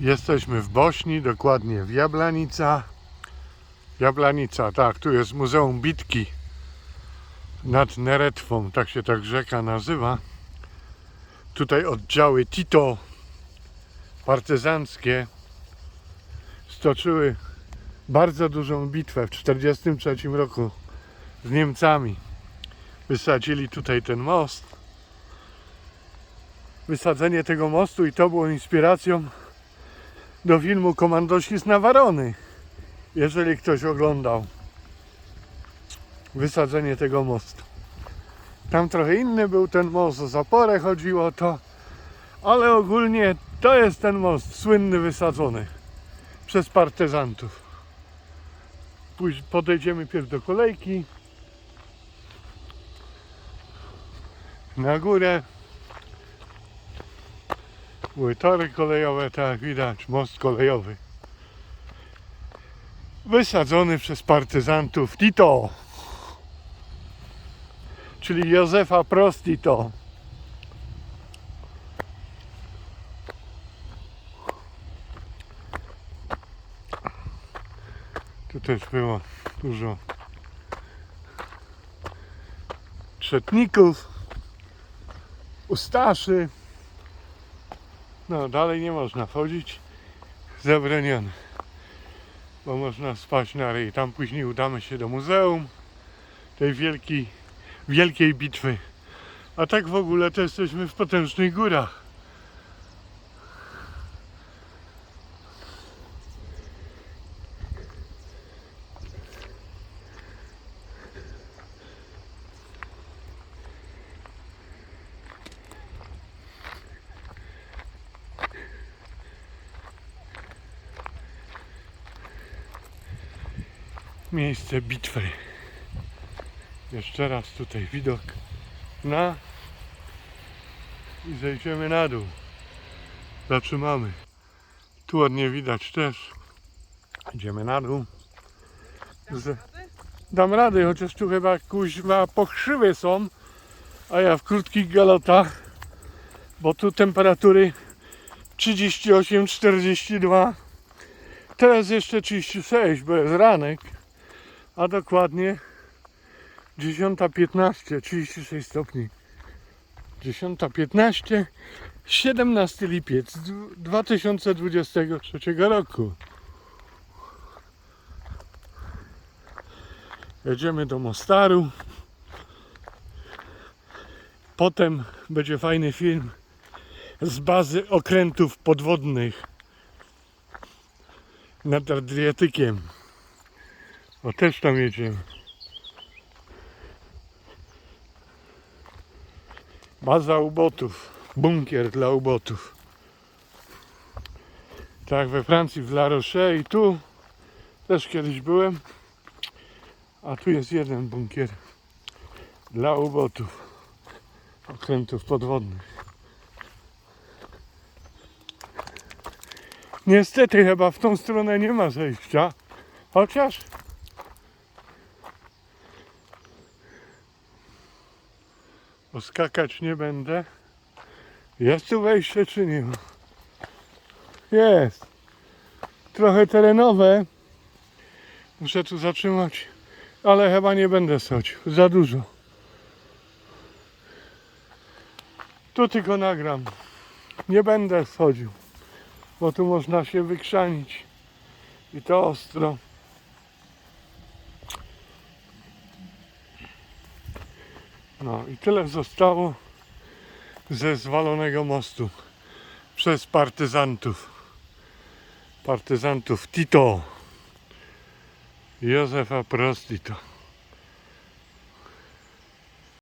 Jesteśmy w Bośni, dokładnie w Jablanica. Jablanica, tak, tu jest Muzeum Bitki nad Neretwą, tak się tak rzeka nazywa. Tutaj oddziały Tito partyzanckie stoczyły bardzo dużą bitwę w 1943 roku z Niemcami. Wysadzili tutaj ten most. Wysadzenie tego mostu i to było inspiracją do filmu Komandosi z Nawarony. Jeżeli ktoś oglądał wysadzenie tego mostu. Tam trochę inny był ten most, o zaporę chodziło to, ale ogólnie to jest ten most słynny wysadzony przez partyzantów. Później podejdziemy pierw do kolejki. Na górę. Były tory kolejowe, tak jak widać, most kolejowy. Wysadzony przez partyzantów Tito, czyli Józefa Prost Tito. Tu też było dużo trzetników, ustaszy. No, dalej nie można wchodzić. Zabronione. Bo można spać na ryj. Tam później udamy się do muzeum tej wielkiej, wielkiej bitwy. A tak w ogóle to jesteśmy w potężnych górach. Miejsce bitwy. Jeszcze raz tutaj widok na i zejdziemy na dół. Zatrzymamy. Tu ładnie widać też. Idziemy na dół. Z... Dam radę, chociaż tu chyba kuźwa pokrzywy są, a ja w krótkich galotach, bo tu temperatury 38-42. Teraz jeszcze 36, bo jest ranek, a dokładnie 10.15, 36 stopni. 10.15, 17 lipiec dw- 2023 roku. Jedziemy do Mostaru. Potem będzie fajny film z bazy okrętów podwodnych nad Adriatykiem. O, też tam jedziemy. Baza ubotów. Bunkier dla ubotów. Tak, we Francji, w La Roche i tu też kiedyś byłem. A tu jest jeden bunkier dla ubotów. Okrętów podwodnych. Niestety chyba w tą stronę nie ma zejścia. Chociaż Oskakać nie będę. Jest tu wejście czy nie? Jest. Trochę terenowe. Muszę tu zatrzymać. Ale chyba nie będę schodził. Za dużo. Tu tylko nagram. Nie będę schodził. Bo tu można się wykrzanić. I to ostro. No i tyle zostało ze zwalonego mostu przez partyzantów. Partyzantów Tito. Józefa Prostito.